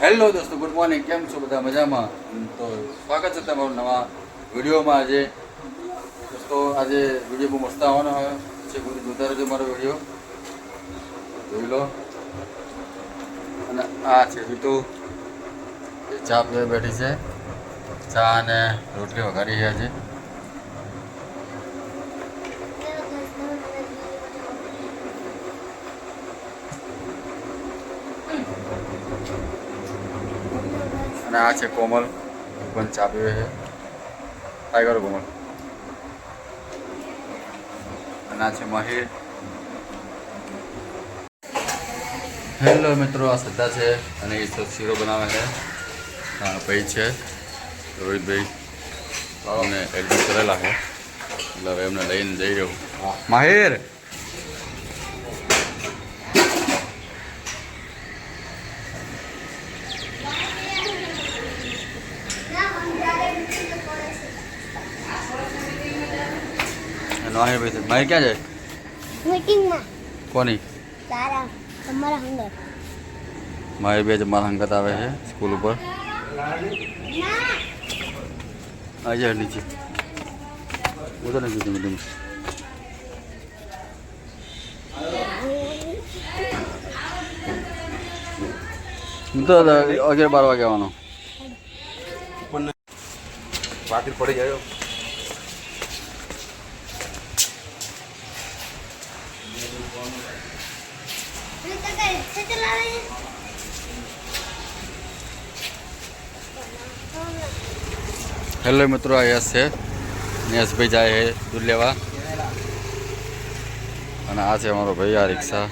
Hello દોસ્તો good morning કેમ છો બધા? મજામાં? તો સ્વાગત છે તમારું નવા વિડીયોમાં આજે. દોસ્તો, આજે વીડિયો બહુ મસ્ત આવવાનો છે બધું જોતા રહેજો મારો વીડિયો. જોઈ લો. અને આ છે રીતુ. એ ચા પીવા બેઠી છે. ચા અને રોટલી વઘારી છે આજે. અને આ છે કોમલ. ભગવાન ચાપ્યો ચા પીવે છે ટાઈગર કોમલ. અને આ છે મહિર. હેલો મિત્રો આ શ્રદ્ધા છે અને એ તો શીરો બનાવે છે. ભાઈ છે રોહિતભાઈ. અમને એડમિટ કરેલા છે. એટલે હવે એમને લઈને જઈ રહ્યો. માહિર! માહિર ભાઈ છે માહિર ક્યાં જાય? મીટિંગમાં. કોની? તારા તમારા હંગર મારી બે જ મારા હંગત આવે છે સ્કૂલ ઉપર. આજે નીચે. ઉધર નીચે ધીમે ધીમે હું તો અગિયાર બાર વાગે આવવાનો. પાકીટ પડી જાય. હેલો મિત્રો આ યશ છે યશભાઈ જાય છે દૂધ લેવા અને આ છે અમારો ભાઈ આ રિક્ષા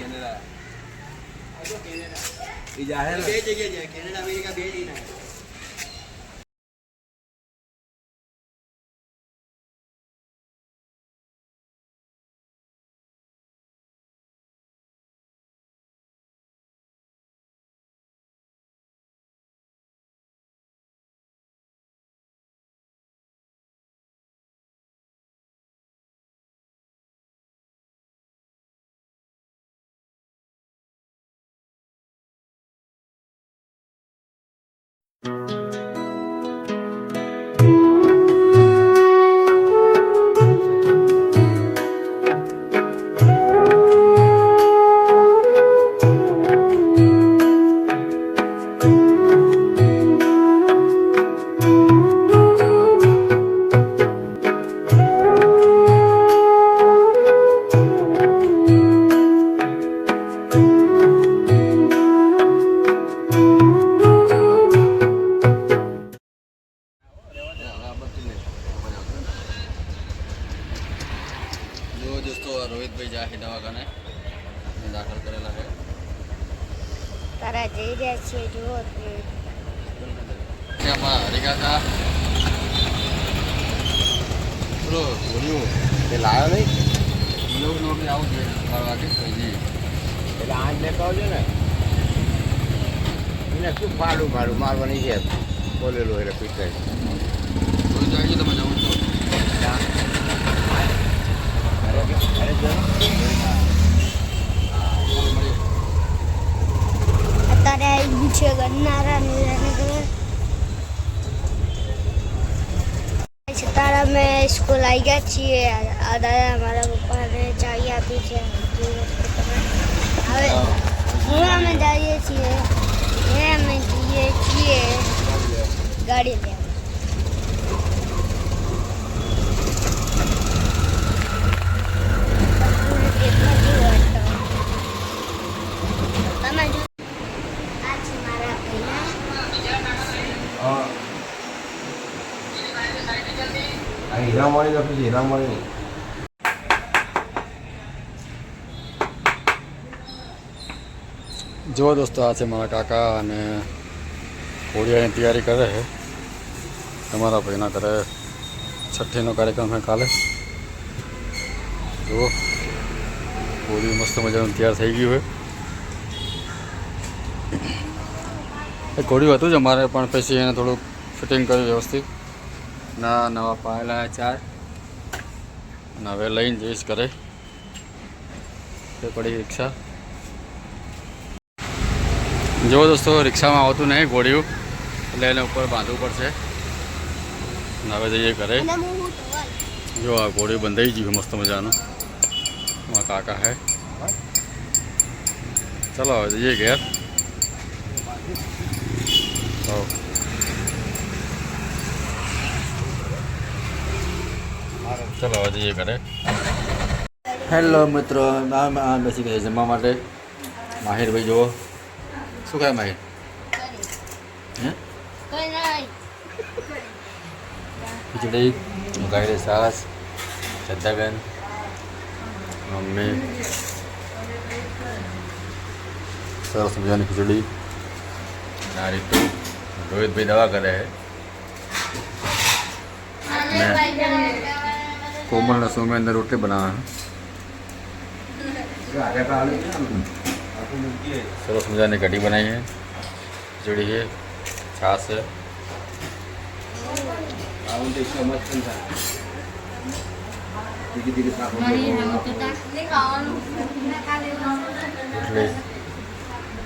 જો દોસ્તો રોહિતભાઈ જાય દવાખાને. દાખલ કરેલા છે. તારા જઈ રહ્યા છીએ જુઓ તમે. છે અમારા હરિકાકા તે લાવ્યો નહીં? લોક નોકરી આવું જોઈએ બાર વાગે. પછી એટલે આજ ને એને શું ફાડું ફાડું મારવાની છે? બોલેલું એટલે પીટાય જાય તમે જવું છો અત્યારે આવી ગયું છે ગન્નારા નિરાનગર તારા અમે સ્કૂલ આવી ગયા છીએ. આ દાદા મારા પપ્પાને ચાવી આપી છે. હવે હવે અમે જઈએ છીએ. હવે અમે જઈએ છીએ ગાડી તમે જો હીરામણી લખ્યું છે હીરામણી જો દોસ્તો, આ છે મારા કાકા અને કોડિયાની તૈયારી કરે છે. તમારા ભાઈના ઘરે છઠ્ઠીનો કાર્યક્રમ છે કાલે. જુઓ હોળી મસ્ત મજાનું તૈયાર થઈ ગયું છે. એ ઘોડ્યું હતું જ અમારે પણ પછી એને થોડુંક ફિટિંગ કર્યું વ્યવસ્થિત. ના નવા પાયેલા ચાર. અને હવે લઈને જઈશ ઘરે. તે પડી રિક્ષા. જો દોસ્તો રિક્ષામાં આવતું નહીં ઘોડિયું. એટલે એને ઉપર બાંધવું પડશે. અને હવે જઈએ ઘરે. અને હું હું ધોવાય. જો આ ઘોડ્યું બંધાઈ ગયું મસ્ત મજાનું. મારા કાકા હે. ચલો હવે જઈએ ઘેર. ચલો, હવે જઈએ ઘરે. હેલો મિત્રો. બેસી ગયા જમવા માટે. માહિરભાઈ, જુઓ. શું કહે માહિર. ખીચડી ગાયરે સાસ શ્રદ્ધાબેન મમ્મી. સરસ મજાની ખીચડી. અને આ રીતું રોહિતભાઈ દવા કરે છે ને કોમલ અને સોમે અંદર રોટલી બનાવે છે સરસ મજાની કઢી બનાવી છે ખીચડી છે છાશ છે રોટલી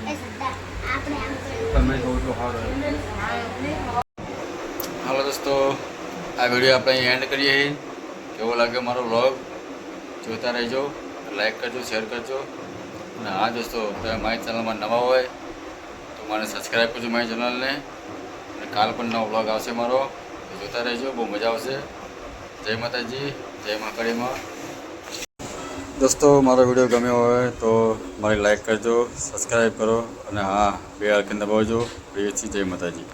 એ સદ્દા, આપણે આમ કરીએ. હાલો દોસ્તો આ વીડિયો આપણે અહીં એન્ડ કરીએ. કેવો લાગ્યો મારો વ્લોગ જોતા રહેજો લાઈક કરજો શેર કરજો. અને હા દોસ્તો, તમે મારી ચેનલમાં નવા હોય, તો મને સબસ્ક્રાઈબ કરજો મારી ચેનલને અને કાલ પણ નવો વ્લોગ આવશે મારો. જોતા રહેજો, બહુ મજા આવશે. જય માતાજી, જય મહાકાળીમાં દોસ્તો, મારો વીડિયો ગમ્યો હોય તો મારી લાઈક કરજો સબસ્ક્રાઈબ કરો. અને હા બે આર્કન દબાવજો. પ્રિયથી જય માતાજી.